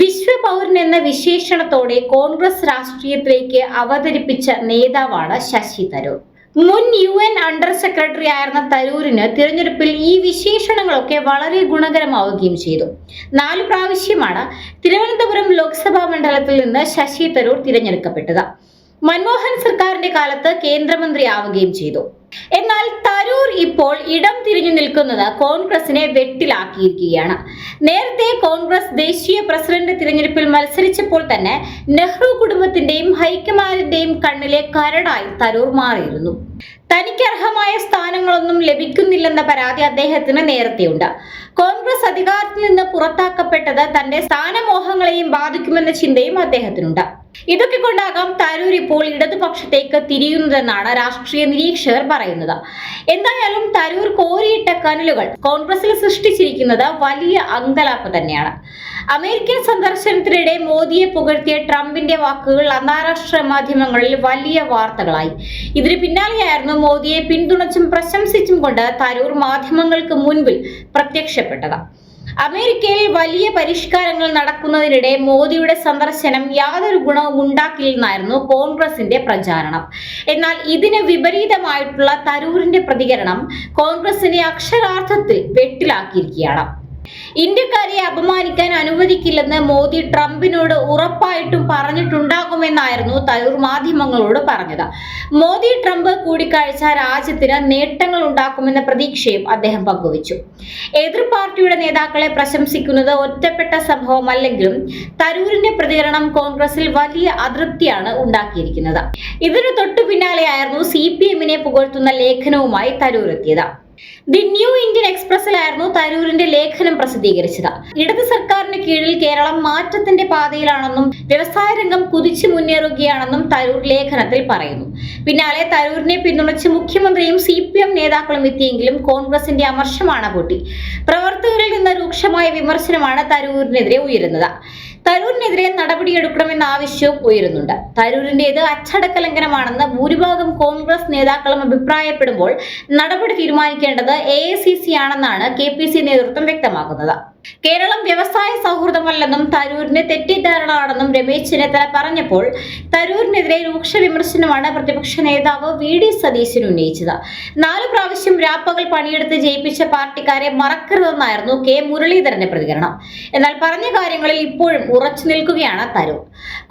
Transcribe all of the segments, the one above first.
വിശ്വപൗരൻ എന്ന വിശേഷണത്തോടെ കോൺഗ്രസ് രാഷ്ട്രീയത്തിലേക്ക് അവതരിപ്പിച്ച നേതാവാണ് ശശി തരൂർ. മുൻ യു എൻ അണ്ടർ സെക്രട്ടറി ആയിരുന്ന തരൂരിന് തിരഞ്ഞെടുപ്പിൽ ഈ വിശേഷണങ്ങളൊക്കെ വളരെ ഗുണകരമാവുകയും ചെയ്തു. നാല് പ്രാവശ്യമാണ് തിരുവനന്തപുരം ലോക്സഭാ മണ്ഡലത്തിൽ നിന്ന് ശശി തരൂർ തിരഞ്ഞെടുക്കപ്പെട്ടത്. മൻമോഹൻ സർക്കാരിന്റെ കാലത്ത് കേന്ദ്രമന്ത്രിയാവുകയും ചെയ്തു. എന്നാൽ തരൂർ ഇപ്പോൾ ഇടം തിരിഞ്ഞു നിൽക്കുന്നത് കോൺഗ്രസിനെ വെട്ടിലാക്കിയിരിക്കുകയാണ്. നേരത്തെ കോൺഗ്രസ് ദേശീയ പ്രസിഡന്റ് തിരഞ്ഞെടുപ്പിൽ മത്സരിച്ചപ്പോൾ തന്നെ നെഹ്റു കുടുംബത്തിന്റെയും ഹൈക്കമാൻഡിന്റെയും കണ്ണിലെ കരടായി തരൂർ മാറിയിരുന്നു. തനിക്ക് അർഹമായ സ്ഥാനങ്ങളൊന്നും ലഭിക്കുന്നില്ലെന്ന പരാതി അദ്ദേഹത്തിന് നേരത്തെയുണ്ട്. കോൺഗ്രസ് അധികാരത്തിൽ നിന്ന് പുറത്താക്കപ്പെട്ടത് തന്റെ സ്ഥാനമോഹങ്ങളെയും ബാധിക്കുമെന്ന ചിന്തയും അദ്ദേഹത്തിനുണ്ട്. ഇതൊക്കെ കൊണ്ടാകാം തരൂർ ഇപ്പോൾ ഇടതുപക്ഷത്തേക്ക് തിരിയുന്നതെന്നാണ് രാഷ്ട്രീയ നിരീക്ഷകർ പറയുന്നത്. എന്തായാലും തരൂർ കോരിയിട്ട കനലുകൾ കോൺഗ്രസിൽ സൃഷ്ടിച്ചിരിക്കുന്നത് വലിയ അങ്കലാപ്പ് തന്നെയാണ്. അമേരിക്കൻ സന്ദർശനത്തിനിടെ മോദിയെ പുകഴ്ത്തിയ ട്രംപിന്റെ വാക്കുകൾ അന്താരാഷ്ട്ര മാധ്യമങ്ങളിൽ വലിയ വാർത്തകളായി. ഇതിന് പിന്നാലെയായിരുന്നു മോദിയെ പിന്തുണച്ചും പ്രശംസിച്ചും കൊണ്ട് തരൂർ മാധ്യമങ്ങൾക്ക് മുൻപിൽ പ്രത്യക്ഷപ്പെട്ടത്. അമേരിക്കയിൽ വലിയ പരിഷ്കാരങ്ങൾ നടക്കുന്നതിനിടെ മോദിയുടെ സന്ദർശനം യാതൊരു ഗുണവും ഉണ്ടാക്കില്ലെന്നായിരുന്നു കോൺഗ്രസിന്റെ പ്രചാരണം. എന്നാൽ ഇതിന് വിപരീതമായിട്ടുള്ള തരൂരിന്റെ പ്രതികരണം കോൺഗ്രസിനെ അക്ഷരാർത്ഥത്തിൽ വെട്ടിലാക്കിയിരിക്കുകയാണ്. ഇന്ത്യക്കാരെ അപമാനിക്കാൻ അനുവദിക്കില്ലെന്ന് മോദി ട്രംപിനോട് ഉറപ്പായിട്ടും പറഞ്ഞിട്ടുണ്ടാകുമെന്നായിരുന്നു തരൂർ മാധ്യമങ്ങളോട് പറഞ്ഞത്. മോദി ട്രംപ് കൂടിക്കാഴ്ച രാജ്യത്തിന് നേട്ടങ്ങൾ ഉണ്ടാക്കുമെന്ന പ്രതീക്ഷയും അദ്ദേഹം പങ്കുവച്ചു. എതിർ പാർട്ടിയുടെ നേതാക്കളെ പ്രശംസിക്കുന്നത് ഒറ്റപ്പെട്ട സംഭവമല്ലെങ്കിലും തരൂരിന്റെ പ്രതികരണം കോൺഗ്രസിൽ വലിയ അതൃപ്തിയാണ് ഉണ്ടാക്കിയിരിക്കുന്നത്. ഇതിനു തൊട്ടു പിന്നാലെയായിരുന്നു സി പി എമ്മിനെ പുകഴ്ത്തുന്ന ലേഖനവുമായി തരൂർ എത്തിയത് ദി ന്യൂ ഇന്ത്യൻ എക്സ്പ്രസിലായിരുന്നു തരൂരിന്റെ ലേഖനം പ്രസിദ്ധീകരിച്ചത്. ഇടത് സർക്കാരിന് കീഴിൽ കേരളം മാറ്റത്തിന്റെ പാതയിലാണെന്നും വ്യവസായ രംഗം കുതിച്ചു മുന്നേറുകയാണെന്നും തരൂർ ലേഖനത്തിൽ പറയുന്നു. പിന്നാലെ തരൂരിനെ പിന്തുണച്ച് മുഖ്യമന്ത്രിയും സി പി എം നേതാക്കളും എത്തിയെങ്കിലും കോൺഗ്രസിന്റെ അമർഷമാണ് പൊട്ടി. പ്രവർത്തകരിൽ നിന്ന് രൂക്ഷമായ വിമർശനമാണ് തരൂരിനെതിരെ ഉയരുന്നത്. തരൂരിനെതിരെ നടപടിയെടുക്കണമെന്ന ആവശ്യവും ഉയരുന്നുണ്ട്. തരൂരിന്റേത് അച്ചടക്ക ലംഘനമാണെന്ന് ഭൂരിഭാഗം കോൺഗ്രസ് നേതാക്കളും അഭിപ്രായപ്പെടുമ്പോൾ നടപടി തീരുമാനിക്കേണ്ടത് എ സി സി ആണെന്നാണ് കെ പി സി നേതൃത്വം വ്യക്തമാക്കുന്നത്. കേരളം വ്യവസായ സൗഹൃദമല്ലെന്നും തരൂരിന് തെറ്റിദ്ധാരണയാണെന്നും രമേശ് ചെന്നിത്തല പറഞ്ഞപ്പോൾ തരൂരിനെതിരെ രൂക്ഷ വിമർശനമാണ് പ്രതിപക്ഷ നേതാവ് വി ഡി സതീശൻ ഉന്നയിച്ചത്. നാലു പ്രാവശ്യം രാപ്പകൽ പണിയെടുത്ത് ജയിപ്പിച്ച പാർട്ടിക്കാരെ മറക്കരുതെന്നായിരുന്നു കെ മുരളീധരന്റെ പ്രതികരണം. എന്നാൽ പറഞ്ഞ കാര്യങ്ങളിൽ ഇപ്പോഴും ഉറച്ചു നിൽക്കുകയാണ് തരൂർ.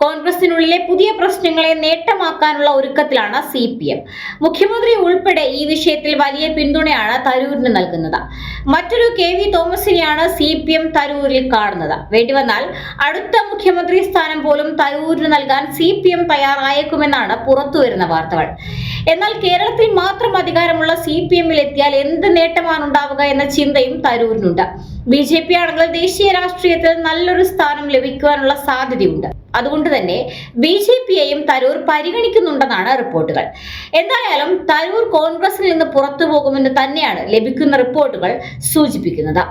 കോൺഗ്രസിനുള്ളിലെ പുതിയ പ്രശ്നങ്ങളെ നേട്ടമാക്കാനുള്ള ഒരുക്കത്തിലാണ് സി പി എം. മുഖ്യമന്ത്രി ഉൾപ്പെടെ ഈ വിഷയത്തിൽ വലിയ പിന്തുണയാണ് തരൂരിന് നൽകുന്നത്. മറ്റൊരു കെ വി തോമസിനെയാണ് സി പി എം തരൂരിൽ കാണുന്നത്. വേണ്ടിവന്നാൽ അടുത്ത മുഖ്യമന്ത്രി സ്ഥാനം പോലും തരൂരിന് നൽകാൻ സി പി എം തയ്യാറായേക്കുമെന്നാണ് പുറത്തുവരുന്ന വാർത്തകൾ. എന്നാൽ കേരളത്തിൽ മാത്രം അധികാരമുള്ള സി പി എമ്മിൽ എത്തിയാൽ എന്ത് നേട്ടമാണ് ഉണ്ടാവുക എന്ന ചിന്തയും തരൂരിനുണ്ട്. ബി ജെ പി ആണെങ്കിൽ ദേശീയ രാഷ്ട്രീയത്തിൽ നല്ലൊരു സ്ഥാനം ലഭിക്കുവാനുള്ള സാധ്യതയുണ്ട്. അതുകൊണ്ട് തന്നെ ബി ജെ പിയെയും തരൂർ പരിഗണിക്കുന്നുണ്ടെന്നാണ് റിപ്പോർട്ടുകൾ. എന്തായാലും തരൂർ കോൺഗ്രസിൽ നിന്ന് പുറത്തു പോകുമെന്ന് തന്നെയാണ് ലഭിക്കുന്ന റിപ്പോർട്ടുകൾ സൂചിപ്പിക്കുന്നത്.